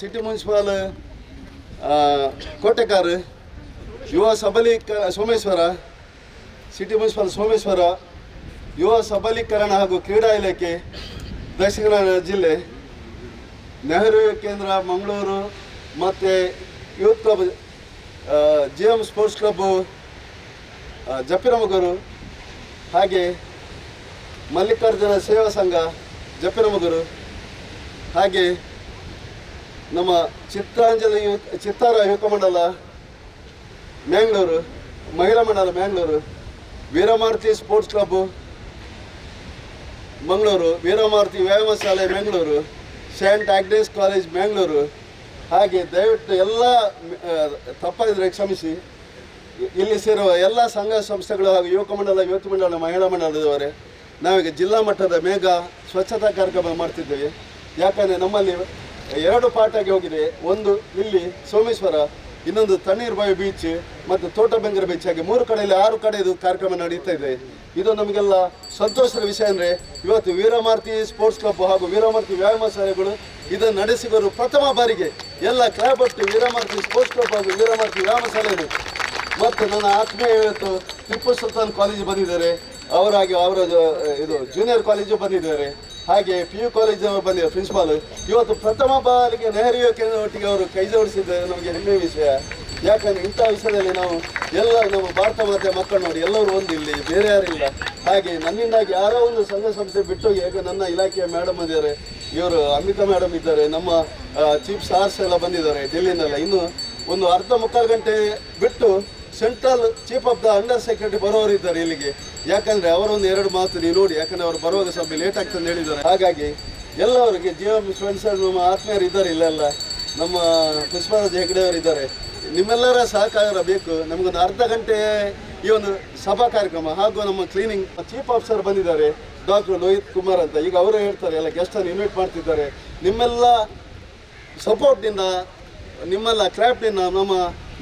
City municipal ಕೋಟೆಕಾರ ಯುವ ಸಬಲೀಕರಣ Someshwara city municipal Someshwar ಯುವ ಸಬಲೀಕರಣ ಹಾಗೂ ಕ್ರೀಡಾ ಇಲಾಖೆ ದಕ್ಷಿಣ ಕನ್ನಡ ಜಿಲ್ಲೆ ನೆಹರು ಕೇಂದ್ರ ಮಂಗಳೂರು ಮತ್ತು youth club G M sports club Jappinamogaru ಹಾಗೆ ಮಲ್ಲಿಕಾರ್ಜುನ ಸೇವಾ ಸಂಘ ಜಪ್ಪಿನಮಗೂರು ಹಾಗೆ ನಮ್ಮ ಚಿತ್ರಾಂಜಲಿ ಯುವ ಚಿತ್ತಾರ ಯುವಕ ಮ್ಯಾಂಗ್ಳೂರು ಮಹಿಳಾ ಮಂಡಲ ಮ್ಯಾಂಗ್ಳೂರು ವೀರಮಾರುತಿ ಸ್ಪೋರ್ಟ್ಸ್ ಕ್ಲಬ್ ಮಂಗಳೂರು ವೀರಮಾರುತಿ ವ್ಯಾಯಾಮ ಶಾಲೆ Mangalore Saint Agnes college Mangalore ಹಾಗೆ ದಯವಿಟ್ಟು ಎಲ್ಲ ತಪ್ಪಾದರೆ ಕ್ಷಮಿಸಿ ಇಲ್ಲಿ ಸೇರುವ ಎಲ್ಲ ಸಂಘ ಸಂಸ್ಥೆಗಳು ಹಾಗೂ ಯುವಕ ಮಂಡಲ ಯುವತಿ ಮಂಡಲ ಮಹಿಳಾ ಮಂಡಲದವರೇ ನಾವೀಗ ಜಿಲ್ಲಾ ಮಟ್ಟದ ಮೇಘ ಸ್ವಚ್ಛತಾ ಕಾರ್ಯಕ್ರಮ ಮಾಡ್ತಿದ್ದೇವೆ ಯಾಕಂದರೆ ನಮ್ಮಲ್ಲಿ ಎರಡು ಪಾಠಗೆ ಹೋಗಿದೆ ಒಂದು ಇಲ್ಲಿ ಸೋಮೇಶ್ವರ ಇನ್ನೊಂದು ತಣ್ಣೀರ್ ಬೀಚ್ ಮತ್ತು ತೋಟಬೆಂಗರ ಬೀಚ್ ಹಾಗೆ ಮೂರು ಕಡೆಯಲ್ಲಿ ಆರು ಕಡೆ ಇದು ಕಾರ್ಯಕ್ರಮ ನಡೀತಾ ಇದೆ ಇದು ನಮಗೆಲ್ಲ ಸಂತೋಷದ ವಿಷಯ ಅಂದರೆ ಇವತ್ತು ವೀರಮಾರ್ತಿ ಸ್ಪೋರ್ಟ್ಸ್ ಕ್ಲಬ್ ಹಾಗೂ ವೀರಮಾರ್ತಿ ವ್ಯಾಯಾಮ ಶಾಲೆಗಳು ಇದನ್ನು ನಡೆಸಿದರು ಪ್ರಥಮ ಬಾರಿಗೆ ಎಲ್ಲ ಕ್ಲಾಬಟ್ಟು ವೀರಮಾರ್ತಿ ಸ್ಪೋರ್ಟ್ಸ್ ಕ್ಲಬ್ ಹಾಗೂ ವೀರಮಾರ್ತಿ ವ್ಯಾಯಾಮ ಶಾಲೆಗಳು ಮತ್ತು ನನ್ನ ಆತ್ಮೀಯ ಇವತ್ತು ಟಿಪ್ಪು ಸುಲ್ತಾನ್ ಕಾಲೇಜ್ ಬಂದಿದ್ದಾರೆ ಅವರಾಗಿ ಅವರ ಇದು ಜೂನಿಯರ್ ಕಾಲೇಜು ಬಂದಿದ್ದಾರೆ ಹಾಗೆ ಪಿ ಯು ಕಾಲೇಜ್ ಬಂದಿರೋ ಪ್ರಿನ್ಸಿಪಾಲ್ ಇವತ್ತು ಪ್ರಥಮ ಬಾರಿಗೆ ಕೇಂದ್ರ ಒಟ್ಟಿಗೆ ಅವರು ಕೈ ಜೋಡಿಸಿದ್ದು ನಮಗೆ ಹೆಮ್ಮೆಯ ವಿಷಯ ಯಾಕಂದರೆ ಇಂಥ ವಿಷಯದಲ್ಲಿ ನಾವು ಎಲ್ಲ ನಮ್ಮ ಭಾರತ ಮಾತೆ ಮಕ್ಕಳು ನೋಡಿ ಎಲ್ಲರೂ ಒಂದು ಇಲ್ಲಿ ಬೇರೆ ಯಾರಿಲ್ಲ ಹಾಗೆ ನನ್ನಿಂದಾಗಿ ಯಾರೋ ಒಂದು ಸಂಘ ಸಂಸ್ಥೆ ಬಿಟ್ಟು ಯಾಕೆ ನನ್ನ ಇಲಾಖೆಯ ಮೇಡಮ್ ಇದ್ದಾರೆ ಇವರು ಅಮಿತಾ ಮೇಡಮ್ ಇದ್ದಾರೆ ನಮ್ಮ ಚೀಫ್ ಸಾರ್ಸ್ ಎಲ್ಲ ಬಂದಿದ್ದಾರೆ ಡೆಲ್ಲಿನಲ್ಲ ಇನ್ನು ಒಂದು ಅರ್ಧ ಮುಕ್ಕಾಲು ಗಂಟೆ ಬಿಟ್ಟು central chief of the under secretary ಇದ್ದಾರೆ ಇಲ್ಲಿಗೆ ಯಾಕಂದರೆ ಅವರೊಂದು ಎರಡು ಮಾತು ನೀವು ನೋಡಿ ಯಾಕಂದರೆ ಅವರು ಬರುವಾಗ ಸ್ವಲ್ಪ ಲೇಟ್ ಆಗ್ತದೆ ಹೇಳಿದ್ದಾರೆ ಹಾಗಾಗಿ ಎಲ್ಲವರಿಗೆ ಜಿ ಎಂ ಫ್ರೆಂಡ್ಸ್ ನಮ್ಮ ಆತ್ಮೀಯರು ಇದ್ದಾರೆ ಇಲ್ಲೆಲ್ಲ ನಮ್ಮ ಪುಷ್ಪರಾಜ್ ಅವರು ಇದ್ದಾರೆ ನಿಮ್ಮೆಲ್ಲರ ಸಹಕಾರ ಬೇಕು ನಮಗೊಂದು ಅರ್ಧ ಗಂಟೆ ಈ ಒಂದು ಸಭಾ ಕಾರ್ಯಕ್ರಮ ಹಾಗೂ ನಮ್ಮ ಕ್ಲೀನಿಂಗ್ ಚೀಫ್ ಆಫೀಸರ್ ಬಂದಿದ್ದಾರೆ ಡಾಕ್ಟರ್ ಲೋಹಿತ್ ಕುಮಾರ್ ಅಂತ ಈಗ ಅವರೇ ಹೇಳ್ತಾರೆ ಎಲ್ಲ ಗೆಸ್ಟನ್ನು ಇನ್ವೈಟ್ ಮಾಡ್ತಿದ್ದಾರೆ ನಿಮ್ಮೆಲ್ಲ ಸಪೋರ್ಟ್ನಿಂದ ನಿಮ್ಮೆಲ್ಲ ಕ್ರಾಫ್ಟಿಂದ ನಮ್ಮ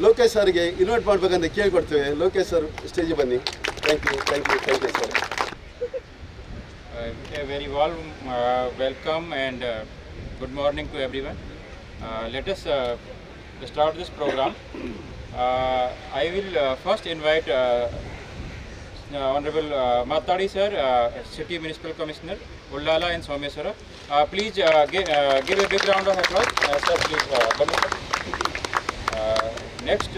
ಲೋಕೇಶ್ ಸರ್ಗೆ ಇನ್ವೈಟ್ ಮಾಡ್ಬೇಕಂತ ಕೇಳ್ಕೊಡ್ತೇವೆ ಲೋಕೇಶ್ ಸರ್ ಸ್ಟೇಜ್ ಬನ್ನಿ thank you thank you thank you sir Uh, a very warm uh, welcome and uh, good morning to everyone. Uh, let us uh, start this program. Uh, I will uh, first invite uh, uh, Honorable uh, Matadi sir, uh, City Municipal Commissioner, Ullala and Someswara. Uh, please uh, give, uh, give a big round of applause. Uh, sir, please uh, come in. Uh, Next,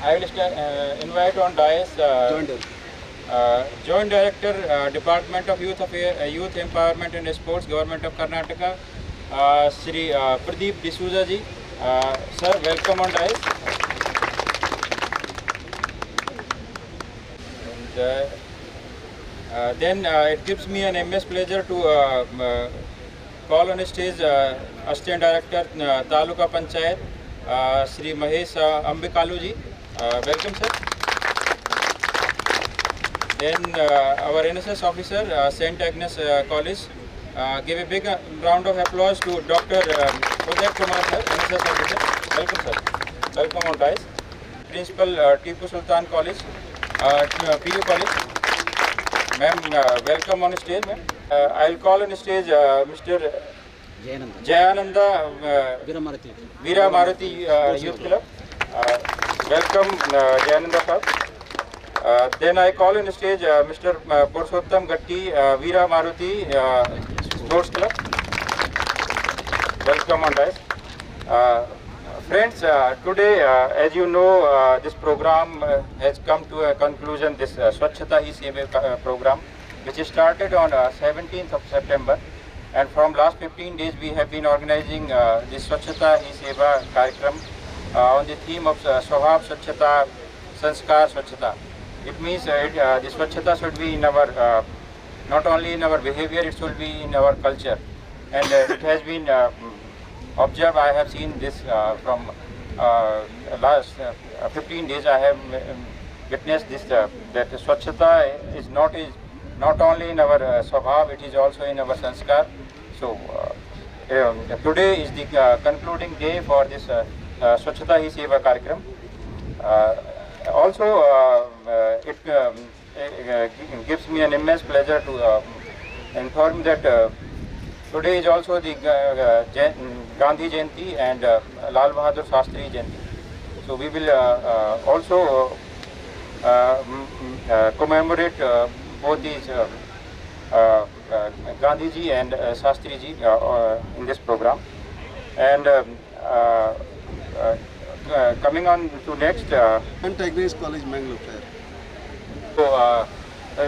I will uh, invite on dais uh, joint director, uh, Joint Director, uh, Department of Youth affairs uh, Youth Empowerment and Sports, Government of Karnataka, uh, shri uh, Pradeep disuza ji. uh, sir, welcome on dais. And, uh, uh, then uh, it gives me an immense pleasure to uh, uh, call on stage uh, Assistant Director, uh, Taluka Panchayat, Sri Mahesh Ambikalu ji, welcome sir. Then our NSS officer, St. Agnes College, give a big uh, round of applause to Dr. Um, Uday Kumar sir, NSS officer. Welcome sir, welcome on guys. Principal uh, Tipu Sultan College, uh, PU College. Ma'am, welcome on stage ma'am. I'll call on stage Mr. Jayananda Veeramaruti youth club welcome uh, Jananda Kap. Uh, then I call on the stage uh, Mr. Purushottam Gatti, uh, Veera Maruti uh, Sports Club. Welcome on guys. Uh, friends, uh, today uh, as you know uh, this program uh, has come to a conclusion, this uh, Swachhata e uh, program which is started on uh, 17th of September And from last 15 days, we have been organizing uh, this Swachhata Hi Seva uh, on the theme of uh, Swabhav Swachhata, Sanskar Swachhata. It means uh, it, uh, this Swachhata should be in our, uh, not only in our behavior, it should be in our culture. And uh, it has been uh, observed, I have seen this uh, from uh, last uh, 15 days, I have uh, witnessed this, uh, that Swachhata is not, is not only in our uh, Swabhav, it is also in our Sanskar. So uh, um, today is the uh, concluding day for this uh, Swachhata Hi Seva Karyakram. also, it um, gives me an immense pleasure to inform that today is also the Gandhi Jayanti and Lal Bahadur Shastri Jayanti. So we will also mm, mm, uh, commemorate uh, both these uh, uh, Gandhiji and uh, Shastriji uh, uh, in this program. And um, uh, coming on to next. Uh, and College, Mangalore. So,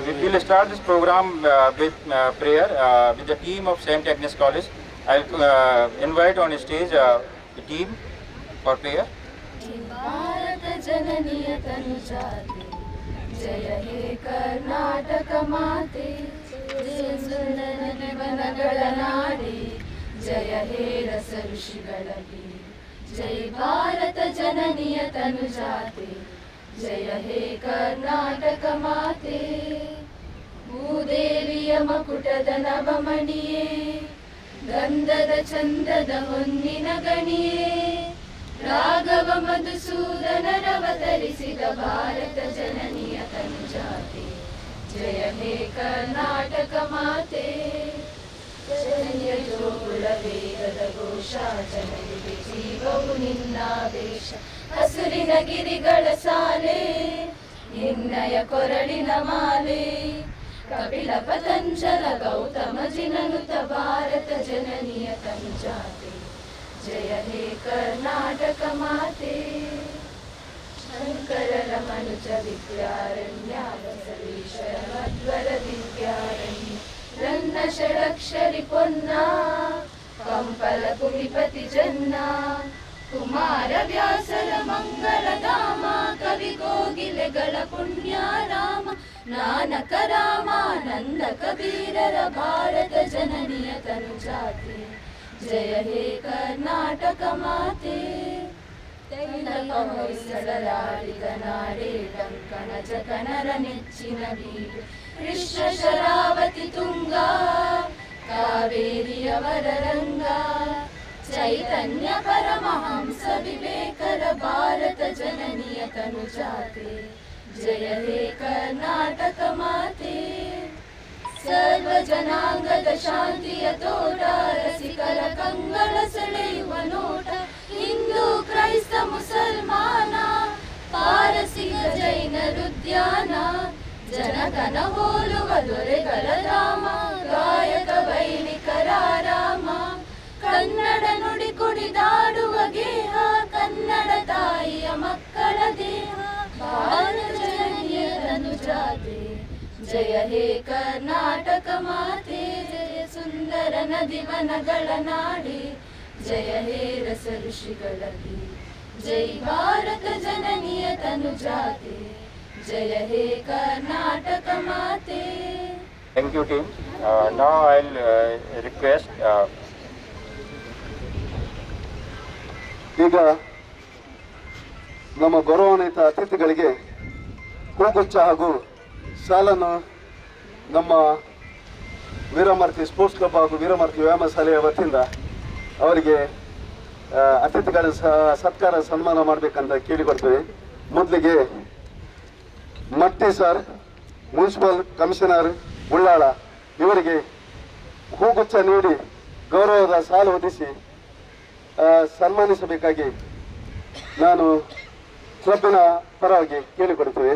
we will start this program with prayer with the team of St. Agnes College. I'll invite on stage the team for prayer. ಸುಂದರ ನಾಡಿ ಜಯ ಹೇ ರಸ ಋಷಿಗಳ ಜಯ ಭಾರತ ಜನನಿಯ ತನು ಜಾತೆ ಜಯ ಹೇ ಕರ್ನಾಟಕ ಮಾತೆ ಭೂದೇವಿಯ ಮಕುಟದ ನವಮಣಿಯೇ ಗಂಧದ ಚಂದದ ಹೊನ್ನಿನ ಗಣಿಯೇ ರಾಘವ ಮಧುಸೂದನರವತರಿಸಿದ ಭಾರತ ಜನ ವೇದದ ಘೋಷ ಜೀವವು ನಿನ್ನಾದೇಶ ಹಸುರಿನ ಗಿರಿಗಳ ಸಾಲೆ ನಿನ್ನಯ ಕೊರಳಿನ ಮಾಲೆ ಕಪಿಲ ಪತಂಜಲ ಗೌತಮ ಜಿನನುತ ಭಾರತ ಜನನಿಯ ತಂಜಾತೆ ಜಯ ಹೇ ಕರ್ನಾಟಕ ಮಾತೆ ಶಂಕರ ಮನುಜ ವಿದ್ಯಾರಣ್ಯ ಬಸವೇಶ್ವರ ಮಧ್ವರ ದಿವ್ಯಾರಣ್ಯ ರನ್ನ ಷಡಕ್ಷರಿ ಪೊನ್ನ ಕಂಪಲ ಕುಲಿಪತಿ ಜನ್ನ ಕುಮಾರ ವ್ಯಾಸರ ಮಂಗಳಧಾಮ ಕವಿ ಕೋಗಿಲೆಗಳ ಪುಣ್ಯ ರಾಮ ನಾನಕ ರಾಮ ನಂದ ಭಾರತ ಜನನಿಯ ತನು ಜಾತಿ ಜಯ ಹೇ ಕರ್ನಾಟಕ ಮಾತೆ रेडङ्कण च चैतन्य नी विवेकर भारत कावेर्यवरङ्गा चैतन्यपरमहंसविवेकर भारतजननियतनुजाते जय माते। कर्नाटकमाते सर्वजनाङ्गतशान्ति रसिकर कङ्गणसु नैव नोट ಹಿಂದೂ ಕ್ರೈಸ್ತ ಮುಸಲ್ಮಾನ ಪಾರಸಿಗ ಜೈನ ಉದ್ಯಾನ ಜನಕನ ಹೋಲುವ ದೊರೆಗಳ ರಾಮ ಗಾಯಕ ವೈಣಿಕರ ರಾಮ ಕನ್ನಡ ನುಡಿ ಕುಣಿದಾಡುವ ಗೇಹ ಕನ್ನಡ ತಾಯಿಯ ಮಕ್ಕಳ ದೇಹ ಭಾರತ ಜಾತಿ ಜಯ ಹೇ ಕರ್ನಾಟಕ ಮಾತೆ ಜಯ ಸುಂದರ ವನಗಳ ನಾಡಿ ಜಯ ಹೇ ರಸ ಋಷಿಗಳಲ್ಲಿ ಜೈ ಭಾರತ ಜನನಿಯ ತನು ಜಾತೆ ಜಯ ಹೇ ಕರ್ನಾಟಕ ಮಾತೆ thank you team Uh, now I'll uh, uh, ಈಗ ನಮ್ಮ ಗೌರವಾನ್ವಿತ ಅತಿಥಿಗಳಿಗೆ ಹೂಗುಚ್ಚ ಹಾಗೂ ಸಾಲನ್ನು ನಮ್ಮ ವೀರಮಾರ್ತಿ ಸ್ಪೋರ್ಟ್ಸ್ ಕ್ಲಬ್ ಹಾಗೂ ವೀರಮಾರ್ತಿ ವ್ಯಾಯಾಮ ಶಾಲೆಯ ವತಿಯಿಂದ ಅವರಿಗೆ ಅತಿಥಿಗಳ ಸತ್ಕಾರ ಸನ್ಮಾನ ಮಾಡಬೇಕಂತ ಕೇಳಿಕೊಡ್ತೇವೆ ಮೊದಲಿಗೆ ಮಟ್ಟಿ ಸರ್ ಮುನ್ಸಿಪಲ್ ಕಮಿಷನರ್ ಉಳ್ಳಾಳ ಇವರಿಗೆ ಹೂಗುಚ್ಛ ನೀಡಿ ಗೌರವದ ಸಾಲು ಹೊದಿಸಿ ಸನ್ಮಾನಿಸಬೇಕಾಗಿ ನಾನು ಕ್ಲಬ್ಬಿನ ಪರವಾಗಿ ಕೇಳಿಕೊಳ್ಳುತ್ತೇವೆ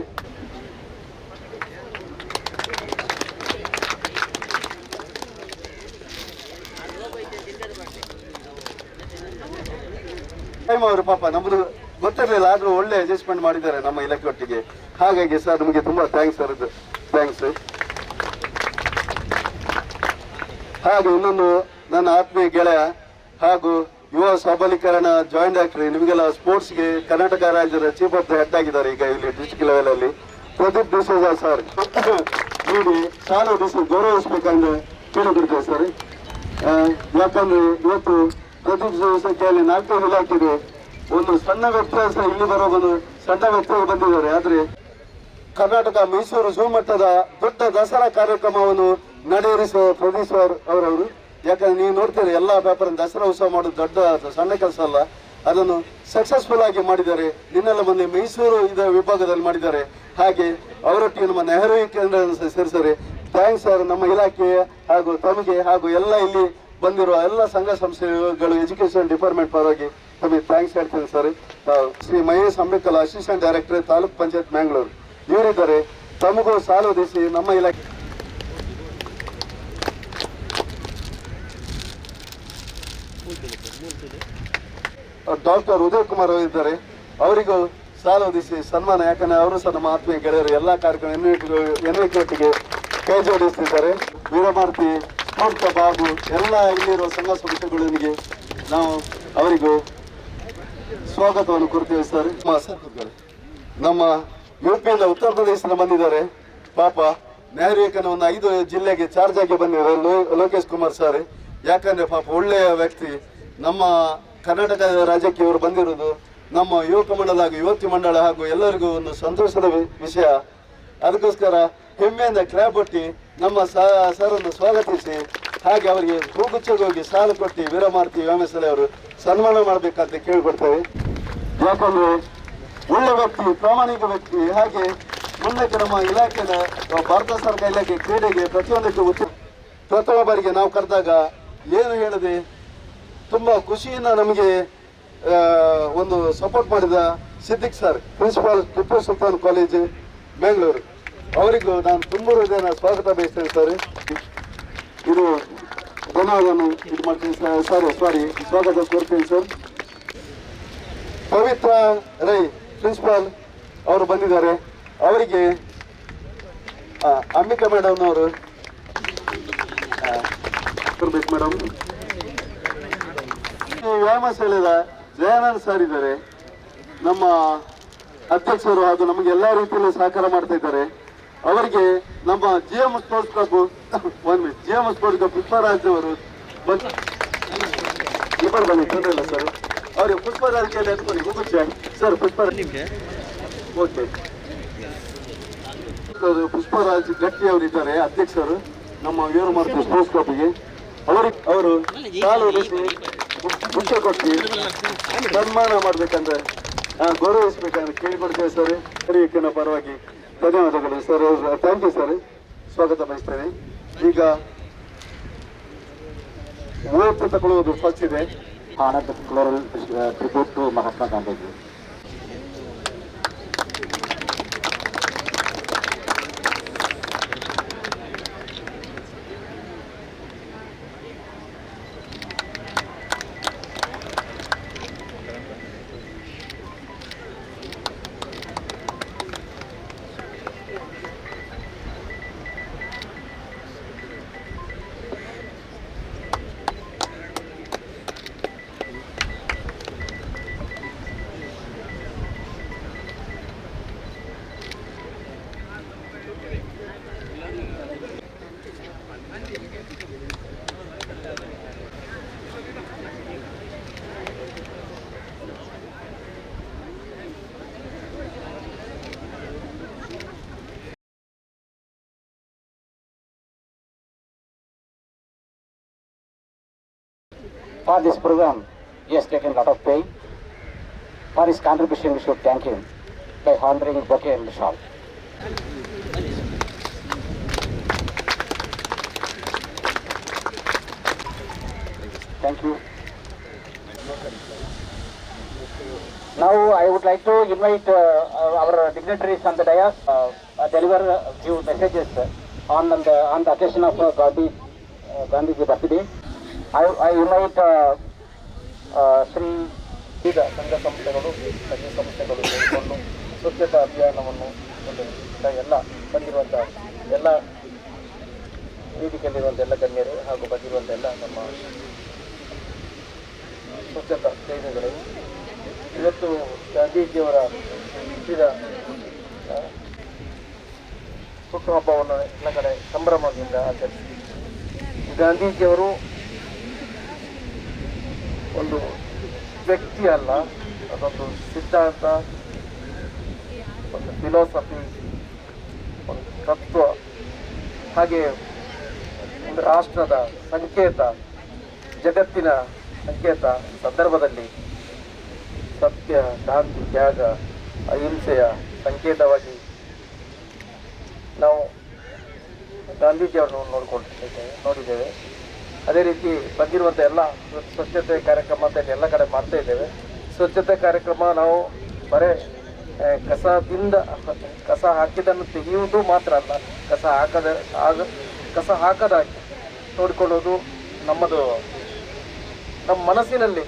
ಟೈಮ್ ಅವರು ಪಾಪ ನಮ್ದು ಗೊತ್ತಿರಲಿಲ್ಲ ಆದರೂ ಒಳ್ಳೆ ಅಡ್ಜಸ್ಟ್ಮೆಂಟ್ ಮಾಡಿದ್ದಾರೆ ನಮ್ಮ ಇಲಾಖೆ ಒಟ್ಟಿಗೆ ಹಾಗಾಗಿ ಸರ್ ನಿಮಗೆ ತುಂಬಾ ಥ್ಯಾಂಕ್ಸ್ ಸರ್ ಥ್ಯಾಂಕ್ಸ್ ಹಾಗೆ ಇನ್ನೊಂದು ನನ್ನ ಆತ್ಮೀಯ ಗೆಳೆಯ ಹಾಗೂ ಯುವ ಸಬಲೀಕರಣ ಜಾಯಿಂಟ್ ಆಕ್ಟ್ರಿ ನಿಮಗೆಲ್ಲ ಸ್ಪೋರ್ಟ್ಸ್ಗೆ ಕರ್ನಾಟಕ ರಾಜ್ಯದ ಚೀಫ್ ಆಫ್ ದ ಹೆಡ್ ಆಗಿದ್ದಾರೆ ಈಗ ಇಲ್ಲಿ ಡಿಸ್ಟಿಕ್ ಲೆವೆಲಲ್ಲಿ ಪ್ರದೀಪ್ ಡಿಸೋಜಾ ಸರ್ ನೀವು ಶಾಲಾ ಡಿಸೋ ಗೌರವಿಸ್ಬೇಕಂದ್ರೆ ಕೇಳಿಬಿಡ್ತೇವೆ ಸರ್ ಯಾಕಂದ್ರೆ ಇವತ್ತು ಪ್ರತಿನಿಧಿಸಲಿಕ್ಕೆ ನಾಲ್ಕು ಇಲಾಖೆಗೆ ಒಂದು ಸಣ್ಣ ವ್ಯತ್ಯಾಸ ಇಲ್ಲಿ ಬರೋ ಬಂದು ಸಣ್ಣ ವ್ಯತ್ಯಾಸ ಬಂದಿದ್ದಾರೆ ಆದರೆ ಕರ್ನಾಟಕ ಮೈಸೂರು ಮಟ್ಟದ ದೊಡ್ಡ ದಸರಾ ಕಾರ್ಯಕ್ರಮವನ್ನು ನಡೆಯಿಸುವ ಪ್ರದೀಶ್ವರ್ ಅವರವರು ಯಾಕಂದ್ರೆ ನೀವು ನೋಡ್ತೀರಿ ಎಲ್ಲ ವ್ಯಾಪಾರ ದಸರಾ ಉತ್ಸವ ಮಾಡೋದು ದೊಡ್ಡ ಸಣ್ಣ ಕೆಲಸ ಅಲ್ಲ ಅದನ್ನು ಸಕ್ಸಸ್ಫುಲ್ ಆಗಿ ಮಾಡಿದ್ದಾರೆ ನಿನ್ನೆಲ್ಲ ಮೊನ್ನೆ ಮೈಸೂರು ಇದರ ವಿಭಾಗದಲ್ಲಿ ಮಾಡಿದ್ದಾರೆ ಹಾಗೆ ಅವರೊಟ್ಟಿಗೆ ನಮ್ಮ ನೆಹರು ಕೇಂದ್ರ ಸೇರಿಸಿದ್ದಾರೆ ಥ್ಯಾಂಕ್ಸ್ ಸರ್ ನಮ್ಮ ಇಲಾಖೆ ಹಾಗೂ ತಮಗೆ ಹಾಗೂ ಎಲ್ಲ ಇಲ್ಲಿ ಬಂದಿರುವ ಎಲ್ಲ ಸಂಘ ಸಂಸ್ಥೆಗಳು ಎಜುಕೇಶನ್ ಡಿಪಾರ್ಟ್ಮೆಂಟ್ ಪರವಾಗಿ ತಮಗೆ ಥ್ಯಾಂಕ್ಸ್ ಹೇಳ್ತೀನಿ sir Shri Mahesh Ambekal assistant director taluk panchayat Mangalore ಇವರಿದ್ದಾರೆ ತಮಗೂ ಸಾಲೋದಿಸಿ ನಮ್ಮ ಇಲಾಖೆ ಡಾಕ್ಟರ್ ಉದಯ್ ಕುಮಾರ್ ಅವರು ಇದ್ದಾರೆ ಅವರಿಗೂ ಸಾಲೋದಿಸಿ ಸನ್ಮಾನ ಯಾಕಂದ್ರೆ ಅವರು ಸಹ ನಮ್ಮ ಆತ್ಮೀಯ ಗೆಳೆಯರು ಎಲ್ಲ ಕಾರ್ಯಕ್ರಮ ಎನ್ಐಟಿಗೆ ಕೈ ಜೋಡಿಸ್ತಿದ್ದಾರೆ ವೀರಮಾರ್ತಿ ಮಮತಾ ಬಾಬು ಎಲ್ಲ ಇಲ್ಲಿರುವ ಸಂಘ ಸಂಸ್ಥೆಗಳಿಗೆ ನಾವು ಅವರಿಗೂ ಸ್ವಾಗತವನ್ನು ಕೊಡ್ತೇವೆ ಸರ್ ನಮ್ಮ ಯು ಪಿಯಿಂದ ಉತ್ತರ ಪ್ರದೇಶದಿಂದ ಬಂದಿದ್ದಾರೆ ಪಾಪ ನ್ಯಾಯಕನವನ್ನು ಐದು ಜಿಲ್ಲೆಗೆ ಚಾರ್ಜ್ ಆಗಿ ಬಂದಿದ್ದಾರೆ ಲೋಕೇಶ್ ಕುಮಾರ್ ಸರ್ ಯಾಕಂದ್ರೆ ಪಾಪ ಒಳ್ಳೆಯ ವ್ಯಕ್ತಿ ನಮ್ಮ ಕರ್ನಾಟಕ ರಾಜ್ಯಕ್ಕೆ ಇವರು ಬಂದಿರೋದು ನಮ್ಮ ಯುವಕ ಮಂಡಲ ಹಾಗೂ ಯುವತಿ ಮಂಡಳ ಹಾಗೂ ಎಲ್ಲರಿಗೂ ಒಂದು ಸಂತೋಷದ ವಿಷಯ ಅದಕ್ಕೋಸ್ಕರ ಹೆಮ್ಮೆಯಿಂದ ಕ್ಲಾಪಟ್ಟಿ ನಮ್ಮ ಸರನ್ನು ಸ್ವಾಗತಿಸಿ ಹಾಗೆ ಅವರಿಗೆ ಹೋಗಿ ಸಾಲ ಕೊಟ್ಟು ವೀರಮಾರ್ತಿ ವ್ಯಾಮಸಲೆ ಅವರು ಸನ್ಮಾನ ಮಾಡಬೇಕಂತ ಕೇಳಿಕೊಡ್ತೇವೆ ಯಾಕಂದ್ರೆ ಒಳ್ಳೆ ವ್ಯಕ್ತಿ ಪ್ರಾಮಾಣಿಕ ವ್ಯಕ್ತಿ ಹಾಗೆ ಮುಂದಕ್ಕೆ ನಮ್ಮ ಇಲಾಖೆನ ಭಾರತ ಸರ್ಕಾರ ಇಲಾಖೆ ಕ್ರೀಡೆಗೆ ಪ್ರತಿಯೊಂದಕ್ಕೂ ಉತ್ತಮ ಪ್ರಥಮ ಬಾರಿಗೆ ನಾವು ಕರೆದಾಗ ಏನು ಹೇಳಿದೆ ತುಂಬ ಖುಷಿಯಿಂದ ನಮಗೆ ಒಂದು ಸಪೋರ್ಟ್ ಮಾಡಿದ Siddiq sir principal Tipu Sultan college Bengaluru ಅವರಿಗೂ ನಾನು ತುಂಬ ಹೃದಯನ ಸ್ವಾಗತ ಬಯಸ್ತೇನೆ ಸರ್ ಇದು ಧನ್ಯವಾದವನ್ನು ಇದು ಮಾಡ್ತೀನಿ ಸರ್ ಸಾರಿ ಸ್ವಾಗತ ಕೋರ್ತೀನಿ ಸರ್ ಪವಿತ್ರ ರೈ ಪ್ರಿನ್ಸಿಪಾಲ್ ಅವರು ಬಂದಿದ್ದಾರೆ ಅವರಿಗೆ ಅಂಬಿಕಾ ಮೇಡಮ್ನವರು ಅವರು ಮೇಡಮ್ ವ್ಯಾಯಾಮ ಶಾಲೆದ ಜಯಾನಂದ್ ಸರ್ ಇದ್ದಾರೆ ನಮ್ಮ ಅಧ್ಯಕ್ಷರು ಹಾಗೂ ನಮಗೆ ಎಲ್ಲ ರೀತಿಯಲ್ಲೂ ಸಹಕಾರ ಮಾಡ್ತಾ ಇದ್ದಾರೆ ಅವರಿಗೆ ನಮ್ಮ ಜಿ ಎಂ ಸ್ಪೋರ್ಟ್ಸ್ ಕ್ಲಬ್ ಒಂದು G M sports club Pushparaj ಅವರು ಇಬ್ಬರು ಬನ್ನಿ ತೊಂದರೆ ಇಲ್ಲ ಸರ್ ಅವ್ರಿಗೆ ಪುಷ್ಪರಾಜ್ ಕೇಳಿ ಅಂದ್ಕೊಂಡು ಮುಗಿಸ್ಯ ಸರ್ ಪುಷ್ಪರಾಜ್ ನಿಮಗೆ ಓಕೆ ಸರ್ ಪುಷ್ಪರಾಜ್ ಗಟ್ಟಿ ಇದ್ದಾರೆ ಅಧ್ಯಕ್ಷರು ನಮ್ಮ ವೀರಮಾರ್ತಿ ಸ್ಪೋರ್ಟ್ಸ್ ಕ್ಲಬ್ಗೆ ಅವರಿಗೆ ಅವರು ಕಾಲು ಉಳಿಸಿ ಮುಖ್ಯ ಕೊಟ್ಟು ಸನ್ಮಾನ ಮಾಡ್ಬೇಕಂದ್ರೆ ಗೌರವಿಸ್ಬೇಕಂದ್ರೆ ಕೇಳಿಕೊಡ್ತೇವೆ ಸರ್ ಸರಿ ಪರವಾಗಿ ಧನ್ಯವಾದಗಳು ಸರ್ ಥ್ಯಾಂಕ್ ಯು ಸರ್ ಸ್ವಾಗತ ಬಯಸ್ತೇನೆ ಈಗ ಮೂವತ್ತು ತಗೊಳ್ಳೋದು ಫಸ್ಟ್ ಇದೆ floral tribute to Mahatma Gandhiji for this program, he has taken a lot of pain. For his contribution, we should thank him by honoring bouquet and shawl. Thank you. Now I would like to invite uh, uh our dignitaries on the dais uh, uh, deliver a few messages on, on, the, on the occasion of uh, Gandhi, uh, Gandhi's birthday. I I unite Shri ವಿವಿಧ ಸಂಘ ಸಂಸ್ಥೆಗಳು ಸಂಘ ಸಂಸ್ಥೆಗಳು ಸೇರಿಕೊಂಡು ಸ್ವಚ್ಛತಾ ಅಭಿಯಾನವನ್ನು ಎಲ್ಲ ಬಂದಿರುವಂಥ ಎಲ್ಲ ವೇದಿಕೆಯಲ್ಲಿರುವಂಥ ಎಲ್ಲ ಗಣ್ಯರು ಹಾಗೂ ಬಂದಿರುವಂಥ ಎಲ್ಲ ನಮ್ಮ ಸ್ವಚ್ಛತಾ ಸೇವೆಗಳು ಇವತ್ತು ಗಾಂಧೀಜಿಯವರ ಹುಟ್ಟಿದ ಹುಟ್ಟುಹಬ್ಬವನ್ನು ಎಲ್ಲ ಕಡೆ ಸಂಭ್ರಮದಿಂದ ಆಚರಿಸಿ ಗಾಂಧೀಜಿಯವರು ಒಂದು ವ್ಯಕ್ತಿ ಅಲ್ಲ ಅದೊಂದು ಸಿದ್ಧಾಂತ ಒಂದು ಫಿಲಾಸಫಿ ಒಂದು ತತ್ವ ಹಾಗೆ ಒಂದು ರಾಷ್ಟ್ರದ ಸಂಕೇತ ಜಗತ್ತಿನ ಸಂಕೇತ ಸಂದರ್ಭದಲ್ಲಿ ಸತ್ಯ ಶಾಂತಿ ತ್ಯಾಗ ಅಹಿಂಸೆಯ ಸಂಕೇತವಾಗಿ ನಾವು ಗಾಂಧೀಜಿಯವರನ್ನು ನೋಡ್ಕೊಳ್ತಿದ್ದೇವೆ ನೋಡಿದ್ದೇವೆ ಅದೇ ರೀತಿ ಬಂದಿರುವಂಥ ಎಲ್ಲ ಸ್ವಚ್ಛತೆ ಕಾರ್ಯಕ್ರಮ ಅಂತ ಎಲ್ಲ ಕಡೆ ಮಾಡ್ತಾ ಇದ್ದೇವೆ ಸ್ವಚ್ಛತೆ ಕಾರ್ಯಕ್ರಮ ನಾವು ಬರೇ ಕಸದಿಂದ ಕಸ ಹಾಕಿದ್ದನ್ನು ತೆಗೆಯುವುದು ಮಾತ್ರ ಅಲ್ಲ ಕಸ ಹಾಕದ ಆಗ ಕಸ ಹಾಕದ ನೋಡಿಕೊಳ್ಳೋದು ನಮ್ಮದು ನಮ್ಮ ಮನಸ್ಸಿನಲ್ಲಿ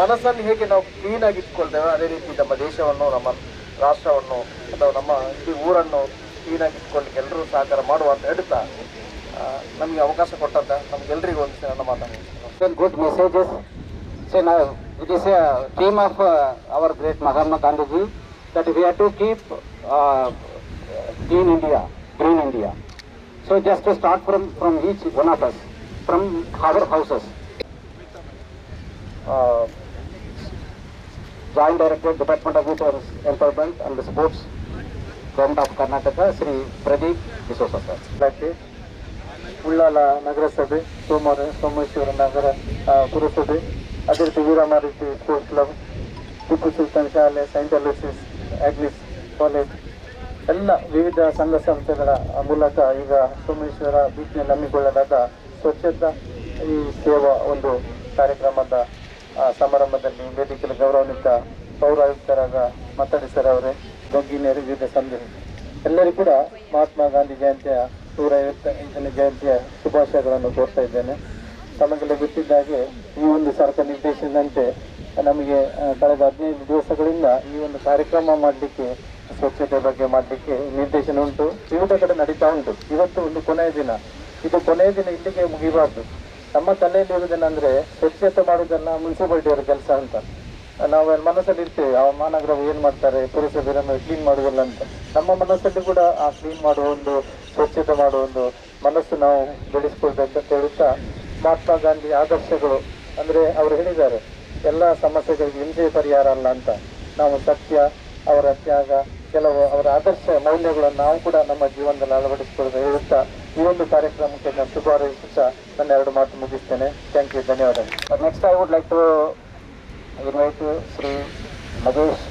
ಮನಸ್ಸನ್ನು ಹೇಗೆ ನಾವು ಕ್ಲೀನಾಗಿ ಇಟ್ಕೊಳ್ತೇವೆ ಅದೇ ರೀತಿ ನಮ್ಮ ದೇಶವನ್ನು ನಮ್ಮ ರಾಷ್ಟ್ರವನ್ನು ಅಥವಾ ನಮ್ಮ ಇಡೀ ಊರನ್ನು ಕ್ಲೀನಾಗಿ ಇಟ್ಕೊಳ್ಳಿಕ್ಕೆ ಎಲ್ಲರೂ ಸಹಕಾರ ಮಾಡುವ ಅಂತ ಹೇಳ್ತಾ ನಮಗೆ ಅವಕಾಶ ಕೊಟ್ಟಂತ ನಮ್ಗೆಲ್ರಿಗೂ ಒಂದು ನನ್ನ ಮಾತನ್ನು Then good messages. So now it is a theme of uh, our great Mahatma Gandhi ji that we have to keep uh, clean India, green India. So just to start from from each one of us, from our houses. Uh, Joint Director, Department of Youth Empowerment and the Sports, Government of Karnataka, Sri Pradeep D'Souza sir. ಇಲಾಖೆ ಉಳ್ಳಾಲ ನಗರಸಭೆ ಸೋಮವಾರ ಸೋಮೇಶ್ವರ ನಗರ ಪುರಸಭೆ ಅದೇ ರೀತಿ Veeramaruti sports club Tipu Sultan ಶಾಲೆ saint Aloysius ಆಗ್ನಿಸ್ college ಎಲ್ಲ ವಿವಿಧ ಸಂಘ ಸಂಸ್ಥೆಗಳ ಮೂಲಕ ಈಗ ಸೋಮೇಶ್ವರ ಬೀಚ್ನಲ್ಲಿ ಹಮ್ಮಿಕೊಳ್ಳಲಾದ ಸ್ವಚ್ಛತಾ ಈ ಸೇವಾ ಒಂದು ಕಾರ್ಯಕ್ರಮದ ಸಮಾರಂಭದಲ್ಲಿ ವೇದಿಕೆಯಲ್ಲಿ ಗೌರವಾನ್ವಿತ ಪೌರಾಯುಕ್ತರಾದ ಮಾತಾಡಿ ಸರ್ ಅವರೇ ಗಂಗಿನಿಯರು ವಿವಿಧ ಸಂಘ ಎಲ್ಲರೂ ಕೂಡ ಮಹಾತ್ಮ ಗಾಂಧಿ ಜಯಂತಿಯ ನೂರ ಐವತ್ತೈದನೇ ಜಯಂತಿಯ ಶುಭಾಶಯಗಳನ್ನು ಕೋರ್ತಾ ಇದ್ದೇನೆ ತಮಗೆಲ್ಲ ಗೊತ್ತಿದ್ದಾಗೆ ಈ ಒಂದು ಸರ್ಕಾರ ನಿರ್ದೇಶನದಂತೆ ನಮಗೆ ಕಳೆದ ಹದಿನೈದು ದಿವಸಗಳಿಂದ ಈ ಒಂದು ಕಾರ್ಯಕ್ರಮ ಮಾಡಲಿಕ್ಕೆ ಸ್ವಚ್ಛತೆ ಬಗ್ಗೆ ಮಾಡಲಿಕ್ಕೆ ನಿರ್ದೇಶನ ಉಂಟು ವಿವಿಧ ಕಡೆ ನಡೀತಾ ಉಂಟು ಇವತ್ತು ಒಂದು ಕೊನೆಯ ದಿನ ಇದು ಕೊನೆಯ ದಿನ ಇಲ್ಲಿಗೆ ಮುಗಿಬಾರ್ದು ನಮ್ಮ ತಲೆಯಲ್ಲಿ ಇರುವುದೇನೆಂದರೆ ಸ್ವಚ್ಛತೆ ಮಾಡುವುದನ್ನು ಮುನ್ಸಿಪಾಲ್ಟಿಯವ್ರ ಕೆಲಸ ಅಂತ ನಾವು ಮನಸ್ಸಲ್ಲಿ ಇರ್ತೇವೆ ಆ ಮಹಾನಗರವು ಏನು ಮಾಡ್ತಾರೆ ಪುರಸಭೆ ಕ್ಲೀನ್ ಮಾಡುವುದಿಲ್ಲ ಅಂತ ನಮ್ಮ ಮನಸ್ಸಲ್ಲಿ ಕೂಡ ಆ ಕ್ಲೀನ್ ಮಾಡುವ ಒಂದು ಸ್ವಚ್ಛತೆ ಮಾಡುವ ಒಂದು ಮನಸ್ಸು ನಾವು ಅಂತ ಹೇಳುತ್ತಾ ಮಹಾತ್ಮ ಗಾಂಧಿ ಆದರ್ಶಗಳು ಅಂದರೆ ಅವರು ಹೇಳಿದ್ದಾರೆ ಎಲ್ಲ ಸಮಸ್ಯೆಗಳಿಗೆ ಹಿಂಸೆ ಪರಿಹಾರ ಅಲ್ಲ ಅಂತ ನಾವು ಸತ್ಯ ಅವರ ತ್ಯಾಗ ಕೆಲವು ಅವರ ಆದರ್ಶ ಮೌಲ್ಯಗಳನ್ನು ನಾವು ಕೂಡ ನಮ್ಮ ಜೀವನದಲ್ಲಿ ಅಳವಡಿಸಿಕೊಳ್ಳಲು ಹೇಳುತ್ತಾ ಈ ಒಂದು ಕಾರ್ಯಕ್ರಮಕ್ಕೆ ನಾನು ಶುಭ ನನ್ನ ಎರಡು ಮಾತು ಮುಗಿಸ್ತೇನೆ ಥ್ಯಾಂಕ್ ಯು ಧನ್ಯವಾದ next I would like to Shri Magesh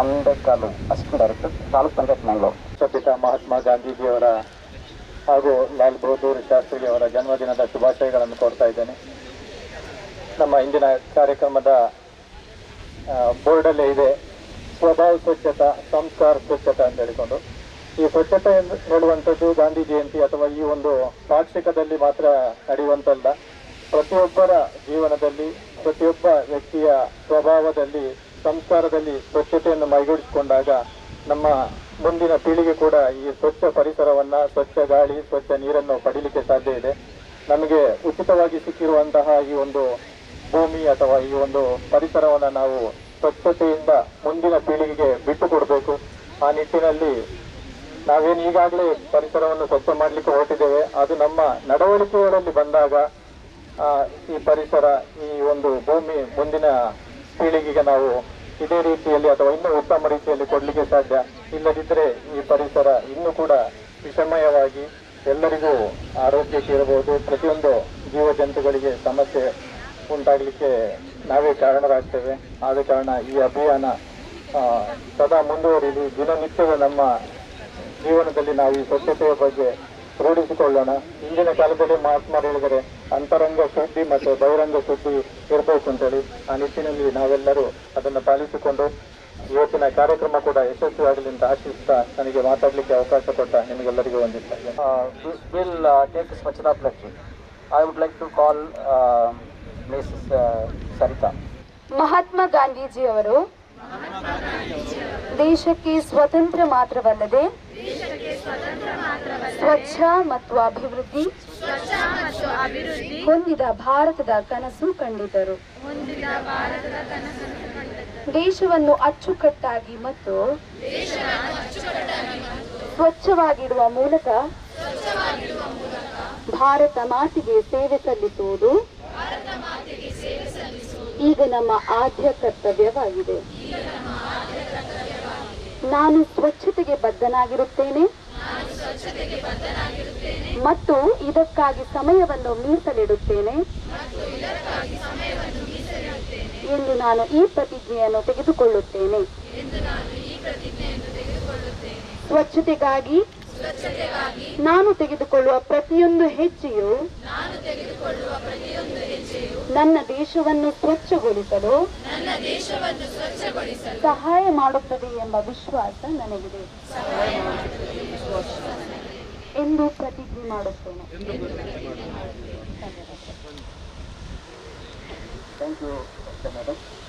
Ambedkar assistant director taluk panchayat Mangaluru Mahatma ಗಾಂಧೀಜಿಯವರ ಹಾಗೂ ಲಾಲ್ ಬಹದ್ದೂರ್ ಶಾಸ್ತ್ರಿ ಅವರ ಜನ್ಮದಿನದ ಶುಭಾಶಯಗಳನ್ನು ಕೊಡ್ತಾ ಇದ್ದೇನೆ ನಮ್ಮ ಇಂದಿನ ಕಾರ್ಯಕ್ರಮದ ಬೋರ್ಡಲ್ಲೇ ಇದೆ ಸ್ವಭಾವ ಸ್ವಚ್ಛತಾ ಸಂಸ್ಕಾರ ಸ್ವಚ್ಛತಾ ಅಂತ ಹೇಳಿಕೊಂಡು ಈ ಸ್ವಚ್ಛತೆ ಎಂದು ಹೇಳುವಂಥದ್ದು ಗಾಂಧಿ ಜಯಂತಿ ಅಥವಾ ಈ ಒಂದು ಪಾಕ್ಷಿಕದಲ್ಲಿ ಮಾತ್ರ ನಡೆಯುವಂತಲ್ಲ ಪ್ರತಿಯೊಬ್ಬರ ಜೀವನದಲ್ಲಿ ಪ್ರತಿಯೊಬ್ಬ ವ್ಯಕ್ತಿಯ ಸ್ವಭಾವದಲ್ಲಿ ಸಂಸ್ಕಾರದಲ್ಲಿ ಸ್ವಚ್ಛತೆಯನ್ನು ಮೈಗೂಡಿಸಿಕೊಂಡಾಗ ನಮ್ಮ ಮುಂದಿನ ಪೀಳಿಗೆ ಕೂಡ ಈ ಸ್ವಚ್ಛ ಪರಿಸರವನ್ನ ಸ್ವಚ್ಛ ಗಾಳಿ ಸ್ವಚ್ಛ ನೀರನ್ನು ಪಡೀಲಿಕ್ಕೆ ಸಾಧ್ಯ ಇದೆ ನಮಗೆ ಉಚಿತವಾಗಿ ಸಿಕ್ಕಿರುವಂತಹ ಈ ಒಂದು ಭೂಮಿ ಅಥವಾ ಈ ಒಂದು ಪರಿಸರವನ್ನು ನಾವು ಸ್ವಚ್ಛತೆಯಿಂದ ಮುಂದಿನ ಪೀಳಿಗೆಗೆ ಬಿಟ್ಟು ಕೊಡಬೇಕು ಆ ನಿಟ್ಟಿನಲ್ಲಿ ನಾವೇನು ಈಗಾಗಲೇ ಪರಿಸರವನ್ನು ಸ್ವಚ್ಛ ಮಾಡಲಿಕ್ಕೆ ಹೊರಟಿದ್ದೇವೆ ಅದು ನಮ್ಮ ನಡವಳಿಕೆಗಳಲ್ಲಿ ಬಂದಾಗ ಈ ಪರಿಸರ ಈ ಒಂದು ಭೂಮಿ ಮುಂದಿನ ಪೀಳಿಗೆಗೆ ನಾವು ಇದೇ ರೀತಿಯಲ್ಲಿ ಅಥವಾ ಇನ್ನೂ ಉತ್ತಮ ರೀತಿಯಲ್ಲಿ ಕೊಡಲಿಕ್ಕೆ ಸಾಧ್ಯ ಇಲ್ಲದಿದ್ದರೆ ಈ ಪರಿಸರ ಇನ್ನೂ ಕೂಡ ವಿಷಮಯವಾಗಿ ಎಲ್ಲರಿಗೂ ಆರೋಗ್ಯಕ್ಕೆ ಇರಬಹುದು ಪ್ರತಿಯೊಂದು ಜೀವ ಜಂತುಗಳಿಗೆ ಸಮಸ್ಯೆ ಉಂಟಾಗಲಿಕ್ಕೆ ನಾವೇ ಕಾರಣರಾಗ್ತೇವೆ ಆದ ಕಾರಣ ಈ ಅಭಿಯಾನ ಸದಾ ಮುಂದುವರಿದು ದಿನನಿತ್ಯದ ನಮ್ಮ ಜೀವನದಲ್ಲಿ ನಾವು ಈ ಸ್ವಚ್ಛತೆಯ ಬಗ್ಗೆ ರೂಢಿಸಿಕೊಳ್ಳೋಣ ಹಿಂದಿನ ಕಾಲದಲ್ಲಿ ಮಹಾತ್ಮರು ಹೇಳಿದರೆ ಅಂತರಂಗ ಸುದ್ದಿ ಮತ್ತು ಬಹಿರಂಗ ಸುದ್ದಿ ಇರಬೇಕು ಅಂತೇಳಿ ಆ ನಿಟ್ಟಿನಲ್ಲಿ ನಾವೆಲ್ಲರೂ ಅದನ್ನು ಪಾಲಿಸಿಕೊಂಡು ಇವತ್ತಿನ ಕಾರ್ಯಕ್ರಮ ಕೂಡ ಯಶಸ್ವಿಯಾಗಲಿ ಅಂತ ಆಶಿಸ್ತಾ ನನಗೆ ಮಾತಾಡಲಿಕ್ಕೆ ಅವಕಾಶ ಕೊಟ್ಟ ನಿಮಗೆಲ್ಲರಿಗೂ ವಂದಿಸ್ತಾ this will take I would like to call miss Sarita Mahatma ಅವರು ದೇಶಕ್ಕೆ ಸ್ವತಂತ್ರ ಮಾತ್ರವಲ್ಲದೆ ಸ್ವಚ್ಛ ಮತ್ತು ಅಭಿವೃದ್ಧಿ ಹೊಂದಿದ ಭಾರತದ ಕನಸು ಕಂಡಿದ್ದರು ದೇಶವನ್ನು ಅಚ್ಚುಕಟ್ಟಾಗಿ ಮತ್ತು ಸ್ವಚ್ಛವಾಗಿಡುವ ಮೂಲಕ ಭಾರತ ಮಾತಿಗೆ ಸೇವೆ ಸಲ್ಲಿಸುವುದು ಈಗ ನಮ್ಮ ಆದ್ಯ ಕರ್ತವ್ಯವಾಗಿದೆ ನಾನು ಸ್ವಚ್ಛತೆಗೆ ಬದ್ಧನಾಗಿರುತ್ತೇನೆ ಮತ್ತು ಇದಕ್ಕಾಗಿ ಸಮಯವನ್ನು ಮೀಸಲಿಡುತ್ತೇನೆ ಎಂದು ನಾನು ಈ ಪ್ರತಿಜ್ಞೆಯನ್ನು ತೆಗೆದುಕೊಳ್ಳುತ್ತೇನೆ ಸ್ವಚ್ಛತೆಗಾಗಿ ನಾನು ತೆಗೆದುಕೊಳ್ಳುವ ಪ್ರತಿಯೊಂದು ಹೆಜ್ಜೆಯು ನನ್ನ ದೇಶವನ್ನು ಸ್ವಚ್ಛಗೊಳಿಸಲು ಸಹಾಯ ಮಾಡುತ್ತದೆ ಎಂಬ ವಿಶ್ವಾಸ ನನಗಿದೆ ಎಂದು ಪ್ರತಿಜ್ಞೆ ಮಾಡುತ್ತೇನೆ Thank you,